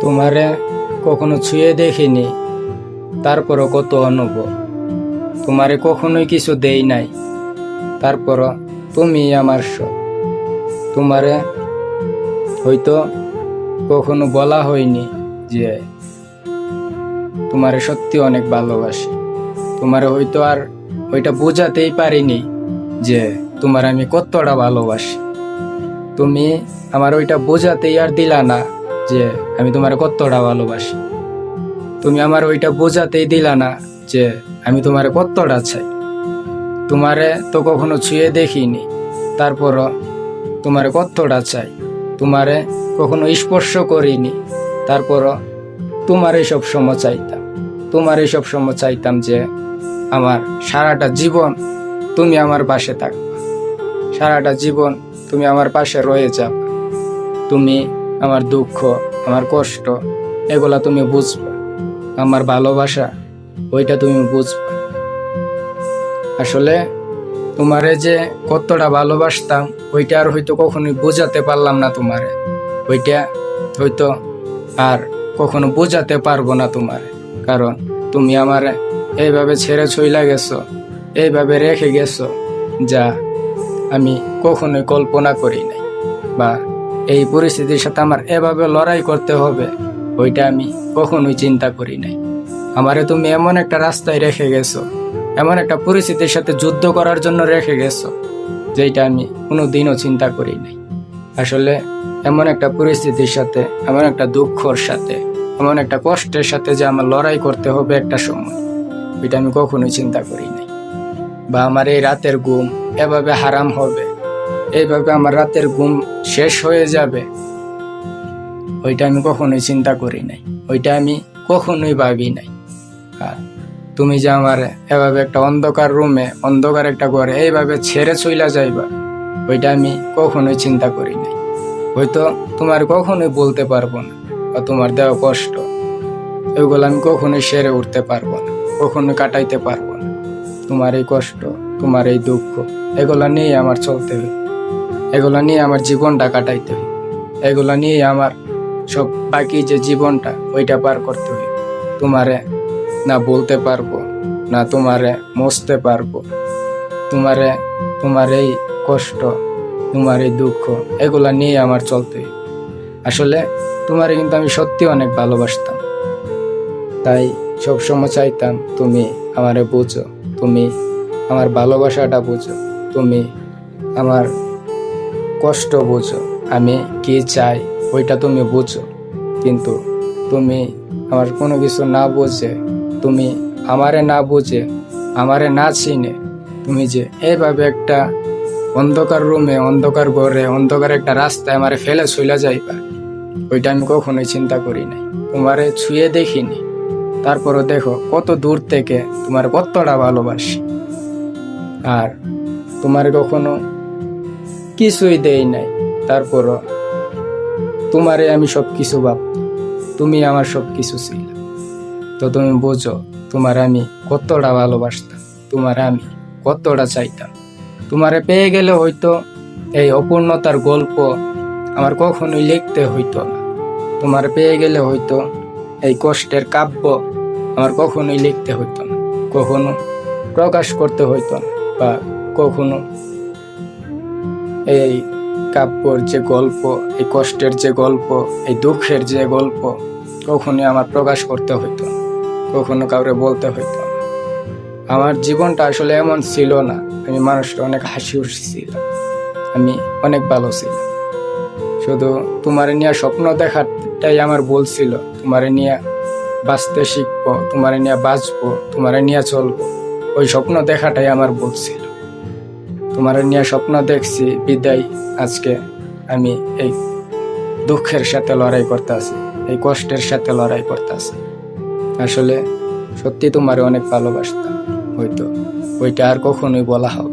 তোমারে কখনো ছুঁয়ে দেখিনি, তারপরও কত অনুভব তোমারে কখনোই কিছু দেই নাই, তারপরও তুমি আমার সব। তোমারে হয়তো কখনো বলা হয়নি যে, তোমারে সত্যি অনেক ভালোবাসি। তোমারে হয়তো আর ওইটা বোঝাতেই পারিনি যে, তোমার আমি কতটা ভালোবাসি। তুমি আমার ওইটা বোঝাতেই আর দিলা না। যে আমি তোমার কতটা ভালোবাসি। তুমি আমার ওইটা বোঝাতেই দিলা না যে আমি তোমার কতটা চাই। তোমারে তো কখনো ছুঁয়ে দেখিনি, তারপরও তোমার কতটা চাই। তোমারে কখনো স্পর্শ করিনি, তারপরও তোমার সব সময় চাইতাম। তোমার সব সময় চাইতাম যে আমার সারাটা জীবন তুমি আমার পাশে থাকবা। সারাটা জীবন তুমি আমার পাশে রয়ে যাবে। তুমি আমার দুঃখ, আমার কষ্ট, এগুলা তুমি বুঝবা। আমার ভালোবাসা, ওইটা তুমি বুঝবা। আসলে তোমারে যে কতটা ভালোবাসতাম, ওইটা আর হয়তো কখনোই বোঝাতে পারলাম না তোমারে। ওইটা হয়তো আর কখনো বোঝাতে পারব না তোমার। কারণ তুমি আমার এইভাবে ছেড়ে ছইলা গেছো, এইভাবে রেখে গেছো, যা আমি কখনোই কল্পনা করি নাই। বা এই পরিস্থিতির সাথে আমার এভাবে লড়াই করতে হবে, ওইটা আমি কখনোই চিন্তা করি নাই। আমারে তুমি এমন একটা রাস্তায় রেখে গেছো, এমন একটা পরিস্থিতির সাথে যুদ্ধ করার জন্য রেখে গেছো যেটা আমি কোনো দিনও চিন্তা করি নাই। আসলে এমন একটা পরিস্থিতির সাথে, এমন একটা দুঃখর সাথে, এমন একটা কষ্টের সাথে যে আমার লড়াই করতে হবে একটা সময়, এটা আমি কখনোই চিন্তা করি নাই। বা আমার এই রাতের ঘুম এভাবে হারাম হবে এইভাবে আমার রাতের ঘুম শেষ হয়ে যাবে। ওইটা আমি কখনোই চিন্তা করি নাই। ওইটা আমি কখনোই ভাবি নাই। আর তুমি যে আমার এভাবে একটা অন্ধকার রুমে, অন্ধকার একটা ঘরে এইভাবে ছেড়ে চইলা যাইবা, ওইটা আমি কখনোই চিন্তা করি নাই। হয়তো তোমার কখনোই বলতে পারব না, বা তোমার দেওয়া কষ্ট, এগুলো আমি কখনোই সেরে উঠতে পারব না, কখনোই কাটাইতে পারব না। তোমার এই কষ্ট, তোমার এই দুঃখ, এগুলো নিয়ে আমার চলতে হবে এগুলো নিয়ে আমার জীবনটা কাটাইতে হবে এগুলো নিয়ে আমার সব বাকি যে জীবনটা, ওইটা পার করতে হবে তোমারে না বলতে পারব, না তোমারে মসতে পারব। তোমারে তোমার এই কষ্ট তোমার এই দুঃখ, এগুলা নিয়ে আমার চলতে। আসলে তোমারে কিন্তু আমি সত্যি অনেক ভালোবাসতাম। তাই সব সময় চাইতাম তুমি আমারে বুঝো, তুমি আমার ভালোবাসাটা বুঝো, তুমি আমার কষ্ট বুঝো। আমি কি চাই ওইটা তুমি বুঝো। কিন্তু তুমি আমার কোনো কিছু না বুঝে, তুমি আমারে না বুঝে, আমারে না চিনে। তুমি যে এইভাবে একটা অন্ধকার রুমে, অন্ধকার ঘরে, অন্ধকার একটা রাস্তায় আমারে ফেলে চলে যাইবা, ওইটা আমি কখনোই চিন্তা করি নাই। তোমারে ছুঁয়ে দেখিনি। তারপরও দেখো কত দূর থেকে তোমার কতটা ভালোবাসি। আর তোমার কখনো কিছুই দেই নাই। তারপরও তোমারে আমি সব কিছু ভাবতাম তুমি আমার সব কিছু ছিল। তো তুমি বোঝো, তোমার আমি কতটা ভালোবাসতাম, তোমার আমি কতটা চাইতাম। তোমারে পেয়ে গেলে হয়তো এই অপূর্ণতার গল্প আমার কখনোই লিখতে হইতো না। তোমার পেয়ে গেলে হয়তো এই কষ্টের কাব্য আমার কখনোই লিখতে হইতো না। কখনো প্রকাশ করতে হইতো না বা কখনো এই কাব্যর যে গল্প, এই কষ্টের যে গল্প, এই দুঃখের যে গল্প, কখনোই আমার প্রকাশ করতে হইতো কখনো কাউরে বলতে হইতো আমার জীবনটা আসলে এমন ছিল না, আমি মানুষটা অনেক হাসি ছিলাম। আমি অনেক ভালো ছিলাম। শুধু তোমার নিয়ে স্বপ্ন দেখাটাই আমার বলছিল তোমার নিয়ে বাঁচতে শিখব, তোমার নিয়ে বাঁচবো, তোমার নিয়ে চলবো, ওই স্বপ্ন দেখাটাই আমার বলছিল তোমার নিয়ে স্বপ্ন দেখছি, বিদায়। আজকে আমি এই দুঃখের সাথে লড়াই করতে আছি এই কষ্টের সাথে লড়াই করতে আছি আসলে সত্যি তোমার অনেক ভালোবাসতাম, হয়তো। ওইটা আর কখনোই বলা হবে।